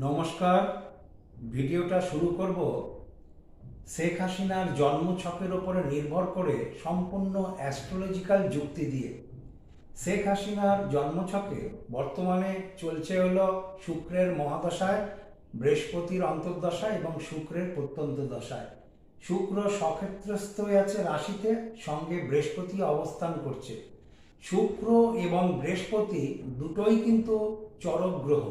নমস্কার, ভিডিওটা শুরু করব শেখ হাসিনার জন্মছকের ওপরে নির্ভর করে সম্পূর্ণ অ্যাস্ট্রোলজিক্যাল যুক্তি দিয়ে। শেখ হাসিনার জন্মছকে বর্তমানে চলছে হলো শুক্রের মহাদশায়, বৃহস্পতির অন্তর্দশায় এবং শুক্রের প্রত্যন্ত দশায় শুক্র সক্ষেত্রস্থ হয়ে আছে রাশিতে, সঙ্গে বৃহস্পতি অবস্থান করছে। শুক্র এবং বৃহস্পতি দুটোই কিন্তু চরক গ্রহ।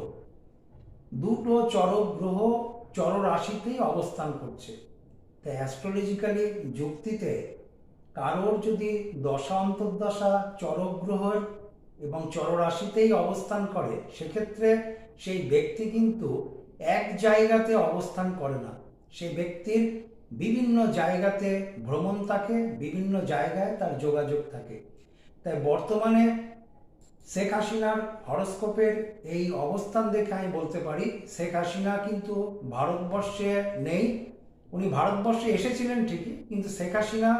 দুটো চরক গ্রহ চর রাশিতেই অবস্থান করছে। তাই অ্যাস্ট্রোলজিক্যালি যুক্তিতে কারোর যদি দশা, অন্তর্দশা চরক গ্রহের এবং চর রাশিতেই অবস্থান করে, সেক্ষেত্রে সেই ব্যক্তি কিন্তু এক জায়গাতে অবস্থান করে না। সেই ব্যক্তির বিভিন্ন জায়গাতে ভ্রমণ থাকে, বিভিন্ন জায়গায় তার যোগাযোগ থাকে। তাই বর্তমানে শেখ হাসিনার হরস্কোপের এই অবস্থান দেখে আমি বলতে পারি, শেখ হাসিনা কিন্তু ভারতবর্ষে নেই। উনি ভারতবর্ষে এসেছিলেন ঠিকই, কিন্তু শেখ হাসিনা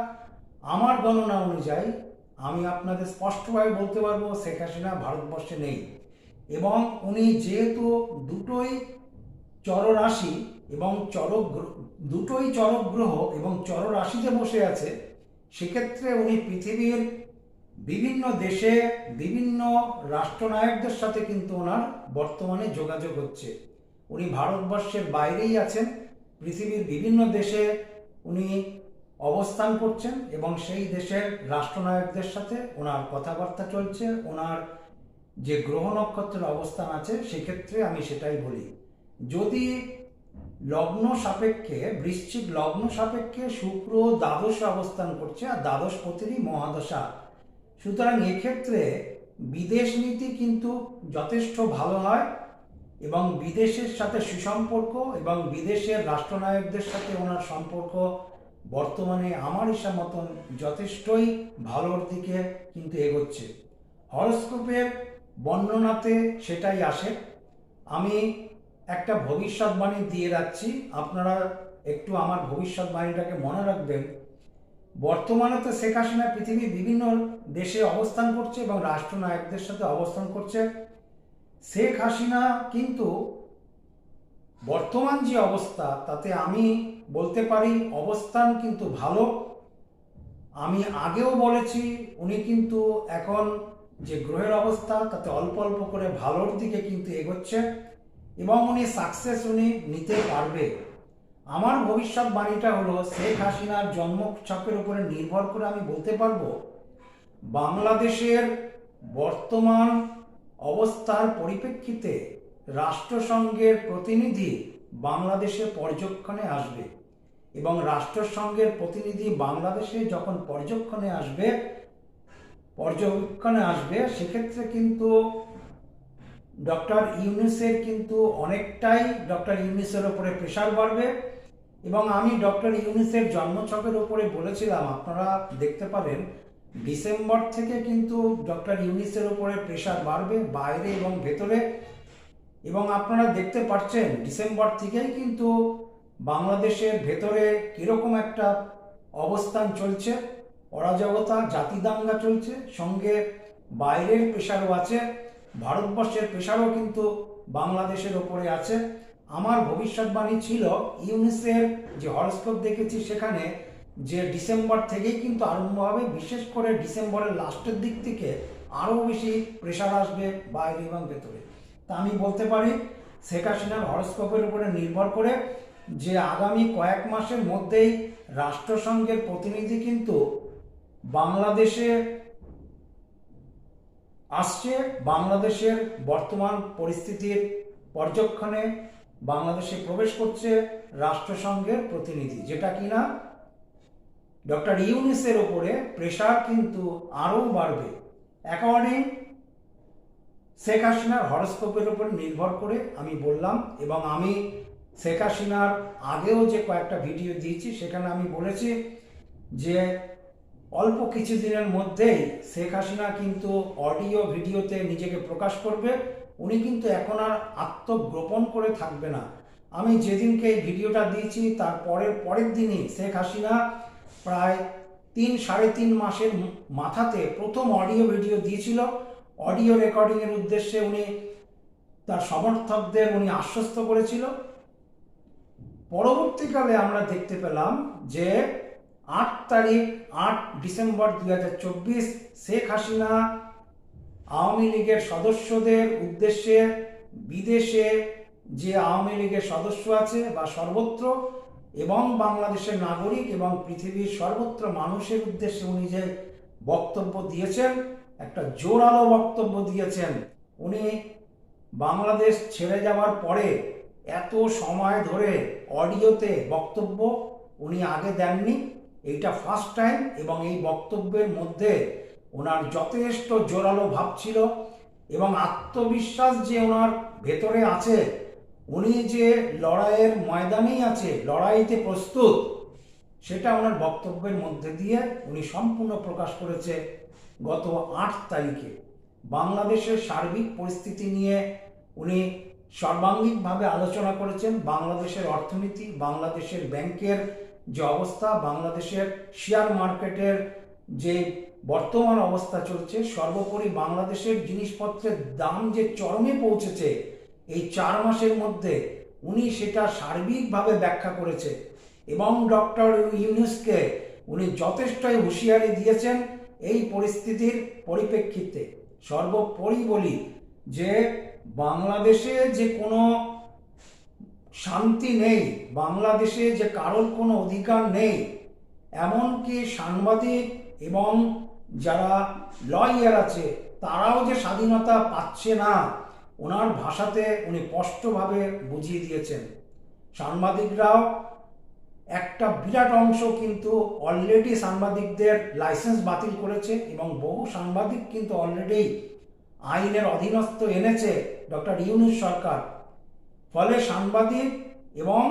আমার গণনা অনুযায়ী আমি আপনাদের স্পষ্টভাবে বলতে পারব, শেখ হাসিনা ভারতবর্ষে নেই। এবং উনি যেহেতু দুটোই চররাশি এবং চরক দুটোই চরক গ্রহ এবং চররাশিতে বসে আছে, সেক্ষেত্রে উনি পৃথিবীর বিভিন্ন দেশে বিভিন্ন রাষ্ট্রনায়কদের সাথে কিন্তু ওনার বর্তমানে যোগাযোগ হচ্ছে। উনি ভারতবর্ষের বাইরেই আছেন, পৃথিবীর বিভিন্ন দেশে উনি অবস্থান করছেন এবং সেই দেশের রাষ্ট্রনায়কদের সাথে ওনার কথাবার্তা চলছে, ওনার যে গ্রহ নক্ষত্রের অবস্থান আছে, সেক্ষেত্রে আমি সেটাই বলি। যদি লগ্ন সাপেক্ষে, বৃশ্চিক লগ্ন সাপেক্ষে শুক্র দ্বাদশে অবস্থান করছে, আর দ্বাদশ পতিরই মহাদশা সুতরাং এক্ষেত্রে বিদেশ নীতি কিন্তু যথেষ্ট ভালো হয় এবং বিদেশের সাথে সুসম্পর্ক এবং বিদেশের রাষ্ট্রনায়কদের সাথে ওনার সম্পর্ক বর্তমানে আমার হিসাব মতন যথেষ্টই ভালোর দিকে কিন্তু এগোচ্ছে। হরস্কোপের বর্ণনাতে সেটাই আসে। আমি একটা ভবিষ্যৎবাণী দিয়ে রাখছি। আপনারা একটু আমার ভবিষ্যৎবাণীটাকে মনে রাখবেন। বর্তমানে তো শেখ হাসিনা পৃথিবীর বিভিন্ন দেশে অবস্থান করছে এবং রাষ্ট্রনায়কদের সাথে অবস্থান করছে। শেখ হাসিনা কিন্তু বর্তমান যে অবস্থা, তাতে আমি বলতে পারি অবস্থান কিন্তু ভালো। আমি আগেও বলেছি, উনি কিন্তু এখন যে গ্রহের অবস্থা, তাতে অল্প অল্প করে ভালোর দিকে কিন্তু এগোচ্ছে এবং উনি সাকসেস উনি নিতে পারবে। আমার ভবিষ্যৎবাণীটা হলো, শেখ হাসিনার জন্ম উপরে নির্ভর করে আমি বলতে পারব, বাংলাদেশের বর্তমান অবস্থার পরিপ্রেক্ষিতে রাষ্ট্রসংঘের প্রতিনিধি বাংলাদেশে পর্যবেক্ষণে আসবে এবং রাষ্ট্রসংঘের প্রতিনিধি বাংলাদেশে যখন পর্যবেক্ষণে আসবে পর্যবেক্ষণে আসবে, সেক্ষেত্রে কিন্তু ডক্টর ইউনিসের কিন্তু অনেকটাই ডক্টর ইউনিসের ওপরে প্রেশার বাড়বে এবং আমি ডক্টর ইউনিসের জন্মছকের ওপরে বলেছিলাম, আপনারা দেখতে পারেন, ডিসেম্বর থেকে কিন্তু ডক্টর ইউনিসের ওপরে প্রেশার বাড়বে বাইরে এবং ভেতরে। এবং আপনারা দেখতে পাচ্ছেন, ডিসেম্বর থেকেই কিন্তু বাংলাদেশের ভেতরে কীরকম একটা অবস্থান চলছে, অরাজকতা, জাতিদাঙ্গা চলছে, সঙ্গে বাইরের প্রেশারও আছে। ভারতবর্ষের প্রেশারও কিন্তু বাংলাদেশের ওপরে আছে। আমার ভবিষ্যৎবাণী ছিল ইউনিসের যে হরস্কোপ দেখেছি সেখানে যে ডিসেম্বর থেকেই কিন্তু আরম্ভ হবে, বিশেষ করে ডিসেম্বরের লাস্টের দিক থেকে আরও বেশি প্রেশার আসবে বাইরে এবং ভেতরে। তা আমি বলতে পারি, শেখ হাসিনার হরস্কোপের উপরে নির্ভর করে যে আগামী কয়েক মাসের মধ্যেই রাষ্ট্রসংঘের প্রতিনিধি কিন্তু বাংলাদেশে আসছে বাংলাদেশের বর্তমান পরিস্থিতির পর্যক্ষণে বাংলাদেশে প্রবেশ করছে রাষ্ট্রসংঘের প্রতিনিধি, যেটা কিনা ডক্টর ইউনিসের ওপরে প্রেশার কিন্তু আরও বাড়বে। অ্যাকর্ডিং শেখ হাসিনার হরস্কোপের উপর নির্ভর করে আমি বললাম, এবং আমি শেখ হাসিনার আগেও যে কয়েকটা ভিডিও দিয়েছি, সেখানে আমি বলেছি যে অল্প কিছুদিনের মধ্যেই শেখ হাসিনা কিন্তু অডিও ভিডিওতে নিজেকে প্রকাশ করবে। উনি কিন্তু এখন আর আত্মগোপন করে থাকবে না। আমি যেদিনকে এই ভিডিওটা দিয়েছি, তার পরের পরের দিনই শেখ হাসিনা প্রায় তিন, সাড়ে তিন মাসের মাথাতে প্রথম অডিও ভিডিও দিয়েছিল। অডিও রেকর্ডিংয়ের উদ্দেশ্যে উনি তার সমর্থকদের উনি আশ্বস্ত করেছিল। পরবর্তীকালে আমরা দেখতে পেলাম যে আট তারিখ, আট ডিসেম্বর দুই হাজার চব্বিশ, শেখ হাসিনা আওয়ামী লীগের সদস্যদের উদ্দেশ্যে বিদেশে যে আওয়ামী লীগের সদস্য আছে বা সর্বত্র এবং বাংলাদেশের নাগরিক এবং পৃথিবীর সর্বত্র মানুষের উদ্দেশ্যে উনি যে বক্তব্য দিয়েছেন, একটা জোরালো বক্তব্য দিয়েছেন, উনি বাংলাদেশ ছেড়ে যাওয়ার পরে এত সময় ধরে অডিওতে বক্তব্য উনি আগে দেননি। এইটা ফার্স্ট টাইম এবং এই বক্তব্যের মধ্যে ওনার যথেষ্ট জোরালো ভাব ছিল এবং আত্মবিশ্বাস যে ওনার ভেতরে আছে, উনি যে লড়াইয়ের ময়দানেই আছে, লড়াইতে প্রস্তুত, সেটা ওনার বক্তব্যের মধ্যে দিয়ে উনি সম্পূর্ণ প্রকাশ করেছে গত আট তারিখে। বাংলাদেশের সার্বিক পরিস্থিতি নিয়ে উনি সর্বাঙ্গিকভাবে আলোচনা করেছেন। বাংলাদেশের অর্থনীতি, বাংলাদেশের ব্যাংকের যে অবস্থা বাংলাদেশের শেয়ার মার্কেটের যে বর্তমান অবস্থা চলছে, সর্বোপরি বাংলাদেশের জিনিসপত্রের দাম যে চরমে পৌঁছেছে, এই চার মাসের মধ্যে উনি সেটা সার্বিকভাবে ব্যাখ্যা করেছে এবং ডক্টর ইউনুসকে উনি যথেষ্টই হুঁশিয়ারি দিয়েছেন এই পরিস্থিতির পরিপ্রেক্ষিতে। সর্বোপরি বলি যে, বাংলাদেশে যে কোনো শান্তি নেই। বাংলাদেশে যে কারোর কোনো অধিকার নেই, এমনকি সাংবাদিক এবং যারা লয়ার আছে, তারাও যে স্বাধীনতা পাচ্ছে না, ওনার ভাষাতে উনি স্পষ্টভাবে বুঝিয়ে দিয়েছেন। সাংবাদিকরাও একটা বিরাট অংশ কিন্তু অলরেডি সাংবাদিকদের লাইসেন্স বাতিল করেছে এবং বহু সাংবাদিক কিন্তু অলরেডি আইনের অধীনস্থ এনেছে। ডক্টর ইউনুস সরকার ফলে সাংবাদিক এবং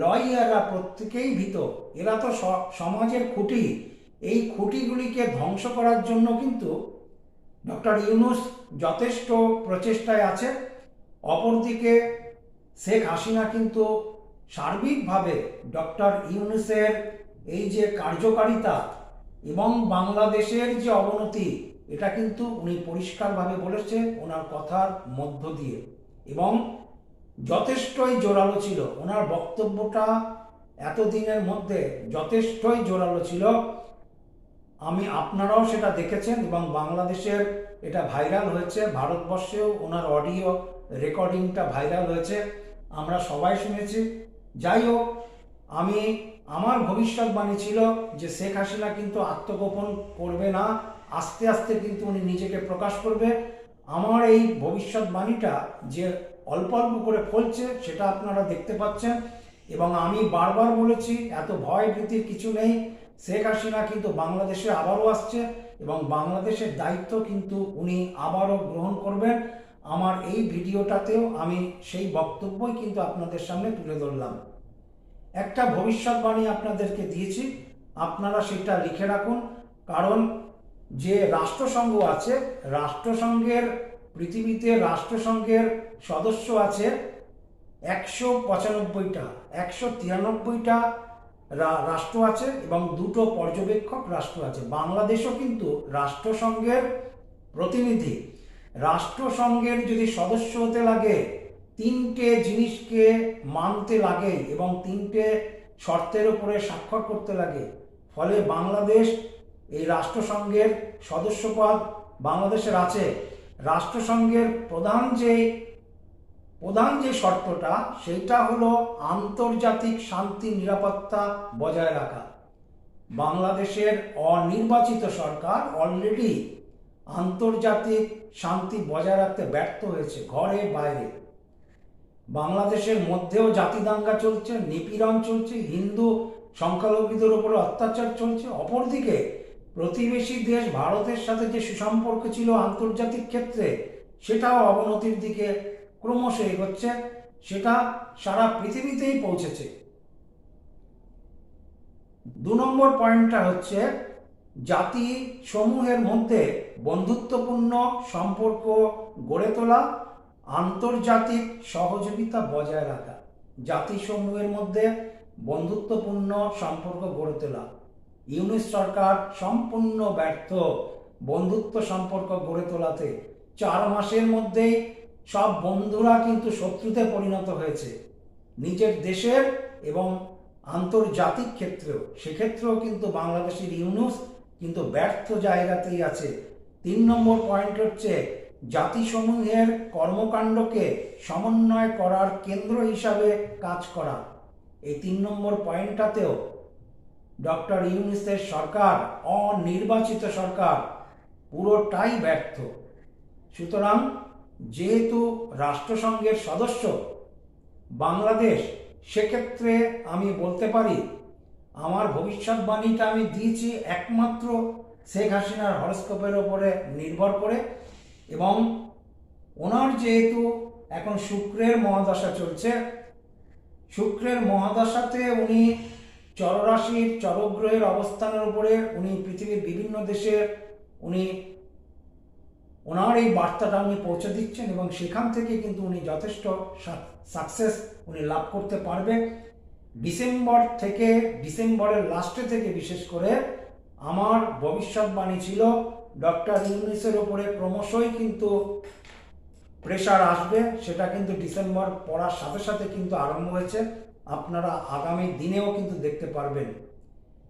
লয়াররা প্রত্যেকেই ভীত। এরা তো সমাজের খুঁটি। এই খুঁটিগুলিকে ধ্বংস করার জন্য কিন্তু ডক্টর ইউনুস যথেষ্ট প্রচেষ্টায় আছে অপরদিকে শেখ হাসিনা কিন্তু সার্বিকভাবে ডক্টর ইউনুসের এই যে কার্যকারিতা এবং বাংলাদেশের যে অবনতি, এটা কিন্তু উনি পরিষ্কারভাবে বলেছে ওনার কথার মধ্য দিয়ে। এবং যথেষ্টই জোরালো ছিল। ওনার বক্তব্যটা এতদিনের মধ্যে যথেষ্টই জোরালো ছিল। আমি আপনারাও সেটা দেখেছেন এবং বাংলাদেশের এটা ভাইরাল হয়েছে। ভারতবর্ষেও ওনার অডিও রেকর্ডিংটা ভাইরাল হয়েছে। আমরা সবাই শুনেছি। যাই হোক, আমি, আমার ভবিষ্যৎবাণী ছিল যে শেখ হাসিনা কিন্তু আত্মগোপন করবে না। আস্তে আস্তে কিন্তু উনি নিজেকে প্রকাশ করবে। আমার এই ভবিষ্যৎবাণীটা যে অল্প অল্প করে ফলছে, সেটা আপনারা দেখতে পাচ্ছেন। এবং আমি বারবার বলেছি, এত ভয় ভীতির কিছু নেই। শেখ হাসিনা কিন্তু বাংলাদেশে আবারও আসছে এবং বাংলাদেশের দায়িত্ব কিন্তু উনি আবারও গ্রহণ করবেন। আমার এই ভিডিওটাতেও আমি সেই বক্তব্যই কিন্তু আপনাদের সামনে তুলে ধরলাম। একটা ভবিষ্যৎবাণী আপনাদেরকে দিয়েছি, আপনারা সেটা লিখে রাখুন। কারণ যে রাষ্ট্রসংঘ আছে, রাষ্ট্রসংঘের পৃথিবীতে রাষ্ট্রসংঘের সদস্য আছে একশো পঁচানব্বইটা, একশো তিরানব্বইটা রাষ্ট্র আছে এবং দুটো পর্যবেক্ষক রাষ্ট্র আছে। বাংলাদেশও কিন্তু রাষ্ট্রসংঘের প্রতিনিধি। রাষ্ট্রসংঘের যদি সদস্য হতে লাগে, তিনটে জিনিসকে মানতে লাগে এবং তিনটে শর্তের উপরে স্বাক্ষর করতে লাগে, ফলে বাংলাদেশ এই রাষ্ট্রসংঘের সদস্যপদ বাংলাদেশের আছে। রাষ্ট্রসংঘের প্রধান যে প্রধান যে শর্তটা, সেইটা হলো আন্তর্জাতিক শান্তি নিরাপত্তা বজায় রাখা। বাংলাদেশের অনির্বাচিত সরকার অলরেডি আন্তর্জাতিক শান্তি বজায় রাখতে ব্যর্থ হয়েছে ঘরে বাইরে। বাংলাদেশের মধ্যেও জাতি দাঙ্গা চলছে, নিপীড়ন চলছে, হিন্দু সংখ্যালঘুদের উপরে অত্যাচার চলছে, অপরদিকে প্রতিবেশী দেশ ভারতের সাথে যে সুসম্পর্ক ছিল আন্তর্জাতিক ক্ষেত্রে, সেটাও অবনতির দিকে ক্রমশ এগোচ্ছে, সেটা সারা পৃথিবীতেই পৌঁছেছে। দু নম্বর পয়েন্টটা হচ্ছে, জাতি সমূহের মধ্যে বন্ধুত্বপূর্ণ সম্পর্ক গড়ে তোলা, আন্তর্জাতিক সহযোগিতা বজায় রাখা। জাতিসমূহের মধ্যে বন্ধুত্বপূর্ণ সম্পর্ক গড়ে তোলা। ইউনিস সরকার সম্পূর্ণ ব্যর্থ বন্ধুত্ব সম্পর্ক গড়ে তোলাতে। চার মাসের মধ্যেই সব বন্ধুরা কিন্তু শত্রুতে পরিণত হয়েছে। নিজের দেশের এবং আন্তর্জাতিক ক্ষেত্রেও। সেক্ষেত্রেও কিন্তু বাংলাদেশের ইউনুস কিন্তু ব্যর্থ জায়গাতেই আছে। তিন নম্বর পয়েন্ট হচ্ছে জাতিসমূহের কর্মকাণ্ডকে সমন্বয় করার কেন্দ্র হিসাবে কাজ করা। এই তিন নম্বর পয়েন্টটাতেও ডক্টর ইউনিসের সরকার, অনির্বাচিত সরকার, পুরোটাই ব্যর্থ। সুতরাং যেহেতু রাষ্ট্রসংঘের সদস্য বাংলাদেশ, সেক্ষেত্রে আমি বলতে পারি, আমার ভবিষ্যৎবাণীটা আমি দিয়েছি একমাত্র শেখ হাসিনার হরস্কোপের ওপরে নির্ভর করে এবং ওনার যেহেতু এখন শুক্রের মহাদশা চলছে, শুক্রের মহাদশাতে উনি চররাশির চরগ্রহের অবস্থানের উপরে উনি পৃথিবীর বিভিন্ন দেশে উনি ওনার এই বার্তাটা উনি পৌঁছে দিচ্ছেন এবং সেখান থেকে কিন্তু উনি যথেষ্ট সাকসেস উনি লাভ করতে পারবে। ডিসেম্বর থেকে, ডিসেম্বরের লাস্টে থেকে বিশেষ করে আমার ভবিষ্যৎবাণী ছিল, ডক্টর ইউনিসের ওপরে ক্রমশই কিন্তু প্রেশার আসবে, সেটা কিন্তু ডিসেম্বর পড়ার সাথে সাথে কিন্তু আরম্ভ হয়েছে। আপনারা আগামী দিনেও কিন্তু দেখতে পারবেন।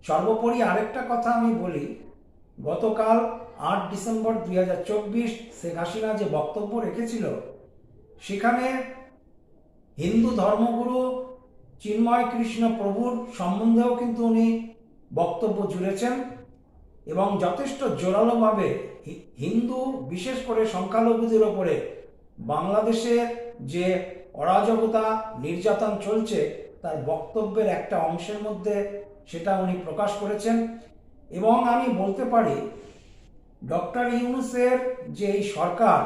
সর্বোপরি আরেকটা কথা আমি বলি, গতকাল আট ডিসেম্বর দুই হাজার চব্বিশ শেখ হাসিনা যে বক্তব্য রেখেছিল, সেখানে হিন্দু ধর্মগুরু চিন্ময় কৃষ্ণ প্রভুর সম্বন্ধেও কিন্তু উনি বক্তব্য জুড়েছেন এবং যথেষ্ট জোরালোভাবে হিন্দু বিশেষ করে সংখ্যালঘুদের ওপরে বাংলাদেশে যে অরাজকতা নির্যাতন চলছে, তার বক্তব্যের একটা অংশের মধ্যে সেটা উনি প্রকাশ করেছেন। এবং আমি বলতে পারি, ডক্টর ইউনুসের যে এই সরকার,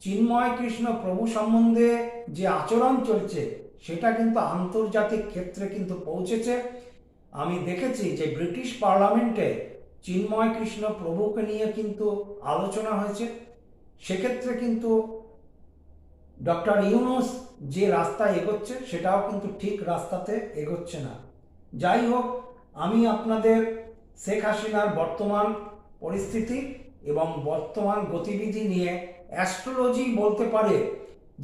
চিন্ময় কৃষ্ণ প্রভু সম্বন্ধে যে আচরণ চলছে, সেটা কিন্তু আন্তর্জাতিক ক্ষেত্রে কিন্তু পৌঁছেছে। আমি দেখেছি যে ব্রিটিশ পার্লামেন্টে চিন্ময় কৃষ্ণ প্রভুকে নিয়ে কিন্তু আলোচনা হয়েছে। সেক্ষেত্রে কিন্তু ডক্টর ইউনুস যে রাস্তায় এগোচ্ছে, সেটাও কিন্তু ঠিক রাস্তাতে এগোচ্ছে না। যাই হোক, আমি আপনাদের শেখ হাসিনার বর্তমান পরিস্থিতি এবং বর্তমান গতিবিধি নিয়ে অ্যাস্ট্রোলজি বলতে পারে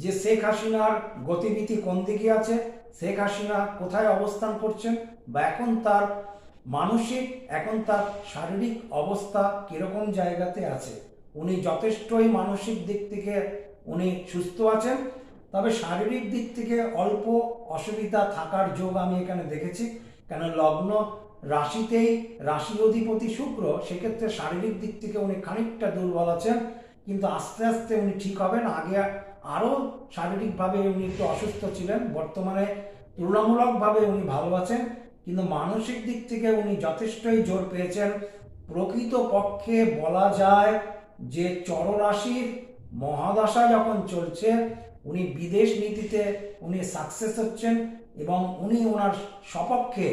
যে শেখ হাসিনার গতিবিধি কোন দিকে আছে, শেখ হাসিনা কোথায় অবস্থান করছেন বা এখন তার মানসিক, এখন তার শারীরিক অবস্থা কীরকম জায়গাতে আছে, উনি যথেষ্টই মানসিক দিক থেকে উনি সুস্থ আছেন। তবে শারীরিক দিক থেকে অল্প অসুবিধা থাকার যোগ আমি এখানে দেখেছি। কেন লগ্ন রাশিতেই রাশি অধিপতি শুক্র, সেক্ষেত্রে শারীরিক দিক থেকে উনি খানিকটা দুর্বল আছেন। কিন্তু আস্তে আস্তে উনি ঠিক হবেন। আগে আরও শারীরিকভাবে উনি একটু অসুস্থ ছিলেন। বর্তমানে তুলনামূলকভাবে উনি ভালো আছেন। কিন্তু মানসিক দিক থেকে উনি যথেষ্টই জোর পেয়েছেন। প্রকৃত পক্ষে বলা যায় যে চররাশির মহাদশা যখন চলছে, উনি বিদেশ নীতিতে উনি সাকসেস হচ্ছেন এবং উনি ওনার সপক্ষে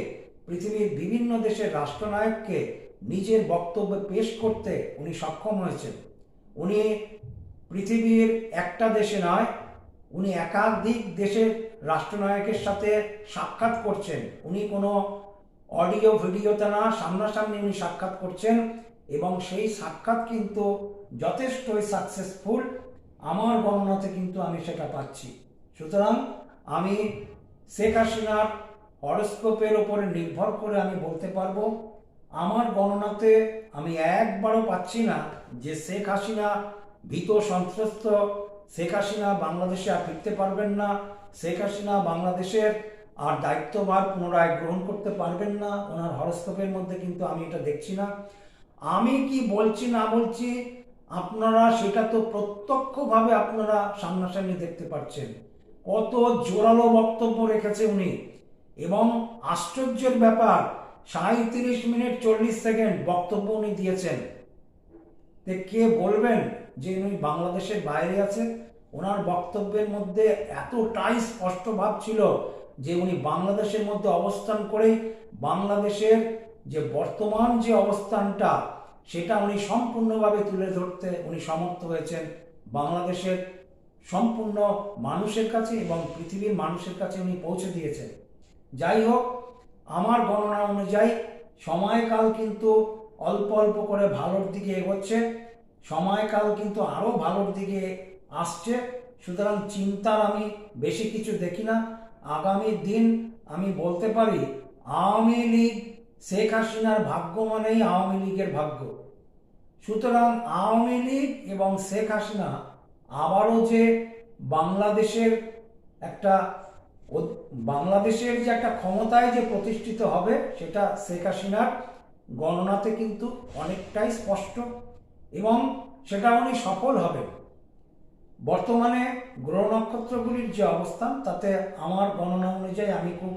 পৃথিবীর বিভিন্ন দেশের রাষ্ট্রনায়ককে নিজের বক্তব্য পেশ করতে উনি সক্ষম হয়েছেন। উনি পৃথিবীর একটা দেশে নয়, উনি একাধিক দেশের রাষ্ট্রনায়কের সাথে সাক্ষাৎ করছেন। উনি কোনো অডিও, ভিডিওতে না, সামনাসামনি উনি সাক্ষাৎ করছেন। এবং সেই সাক্ষাৎ কিন্তু যথেষ্টই সাকসেসফুল আমার গণনাতে কিন্তু আমি সেটা পাচ্ছি। সুতরাং আমি শেখ হাসিনার হরস্কোপের ওপরে নির্ভর করে আমি বলতে পারব, আমার গণনাতে আমি একবারও পাচ্ছি না যে শেখ হাসিনা ভীত সন্ত্রস্ত। শেখ হাসিনা বাংলাদেশে আর ফিরতে পারবেন না। শেখ হাসিনা বাংলাদেশের আর দায়িত্বভার পুনরায় গ্রহণ করতে পারবেন না। ওনার হরস্কোপের মধ্যে কিন্তু আমি এটা দেখছি না। আমি কি বলছি, না বলছি, আপনারা সেটা তো প্রত্যক্ষভাবে আপনারা সামনাসামনি দেখতে পাচ্ছেন। কত জোরালো বক্তব্য রেখেছে উনি। এবং আশ্চর্যের ব্যাপার সাঁত্রিশ মিনিট চল্লিশ সেকেন্ড বক্তব্য উনি দিয়েছেন। কে বলবেন যে উনি বাংলাদেশের বাইরে আছে? ওনার বক্তব্যের মধ্যে এতটাই স্পষ্ট ভাব ছিল যে উনি বাংলাদেশের মধ্যে অবস্থান করেই বাংলাদেশের যে বর্তমান যে অবস্থানটা, সেটা উনি সম্পূর্ণভাবে তুলে ধরতে উনি সমর্থ হয়েছেন বাংলাদেশের সম্পূর্ণ মানুষের কাছে এবং পৃথিবীর মানুষের কাছে উনি পৌঁছে দিয়েছেন। যাই হোক, আমার গণনা অনুযায়ী সময়কাল কিন্তু অল্প অল্প করে ভালোর দিকে এগোচ্ছে, সময়কাল কিন্তু আরও ভালোর দিকে আসছে। সুতরাং চিন্তার আমি বেশি কিছু দেখি না। আগামী দিন আমি বলতে পারি, আওয়ামী লীগ শেখ হাসিনার ভাগ্য মানেই আওয়ামী লীগের ভাগ্য। সুতরাং আওয়ামী লীগ এবং শেখ হাসিনা আবারও যে বাংলাদেশের একটা বাংলাদেশের যে একটা ক্ষমতায় যে প্রতিষ্ঠিত হবে, সেটা শেখ হাসিনার গণনাতে কিন্তু অনেকটাই স্পষ্ট এবং সেটা উনি সফল হবে বর্তমানে গ্রহ নক্ষত্রগুলির যে অবস্থান, তাতে আমার গণনা অনুযায়ী আমি খুব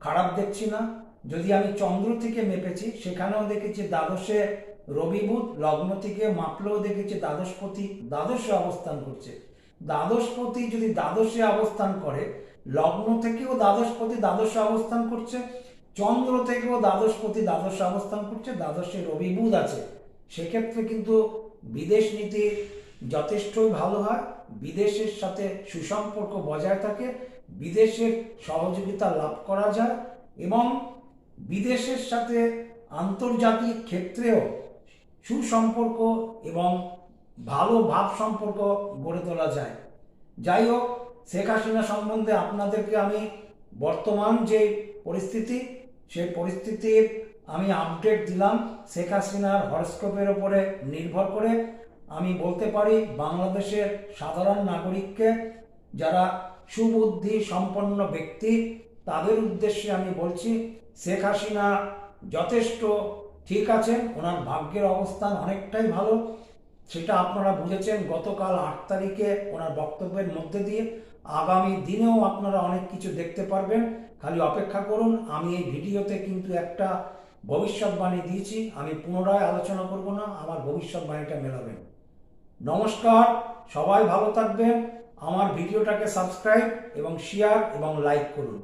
খারাপ দেখছি না। যদি আমি চন্দ্র থেকে মেপেছি, সেখানেও দেখেছি দ্বাদশে রবি বুধ, লগ্ন থেকে মাপলেও দেখেছি দ্বাদশপতি দ্বাদশে অবস্থান করছে। দ্বাদশপতি যদি দ্বাদশে অবস্থান করে, লগ্ন থেকেও দ্বাদশপতি দ্বাদশে অবস্থান করছে, চন্দ্র থেকেও দ্বাদশপতি দ্বাদশে অবস্থান করছে, দ্বাদশে রবি বুধ আছে। সেক্ষেত্রে কিন্তু বিদেশ নীতি যথেষ্টই ভালো হয়। বিদেশের সাথে সুসম্পর্ক বজায় থাকে। বিদেশের সহযোগিতা লাভ করা যায়। এবং বিদেশের সাথে আন্তর্জাতিক ক্ষেত্রেও সুসম্পর্ক এবং ভালো ভাব সম্পর্ক গড়ে তোলা যায়। যাই হোক, শেখ হাসিনা সম্বন্ধে আপনাদেরকে আমি বর্তমান যে পরিস্থিতি সেই পরিস্থিতির আমি আপডেট দিলাম শেখ হাসিনার হরস্কোপের ওপরে নির্ভর করে। আমি বলতে পারি, বাংলাদেশের সাধারণ নাগরিককে যারা সুবুদ্ধি সম্পন্ন ব্যক্তি তাদের উদ্দেশ্যে আমি বলছি, শেখ হাসিনা যথেষ্ট ঠিক আছেন, ওনার ভাগ্যের অবস্থান অনেকটাই ভালো। সেটা আপনারা বুঝেছেন, গতকাল আট তারিখে ওনার বক্তব্যের মধ্যে দিয়ে আগামী দিনেও আপনারা অনেক কিছু দেখতে পারবেন। খালি অপেক্ষা করুন, আমি এই ভিডিওতে কিন্তু একটা ভবিষ্যৎবাণী দিয়েছি, আমি পুনরায় আলোচনা করব না, আমার ভবিষ্যৎবাণীটা মেলাবেন। নমস্কার, সবাই ভালো থাকবেন, আমার ভিডিওটাকে সাবস্ক্রাইব এবং শেয়ার এবং লাইক করুন।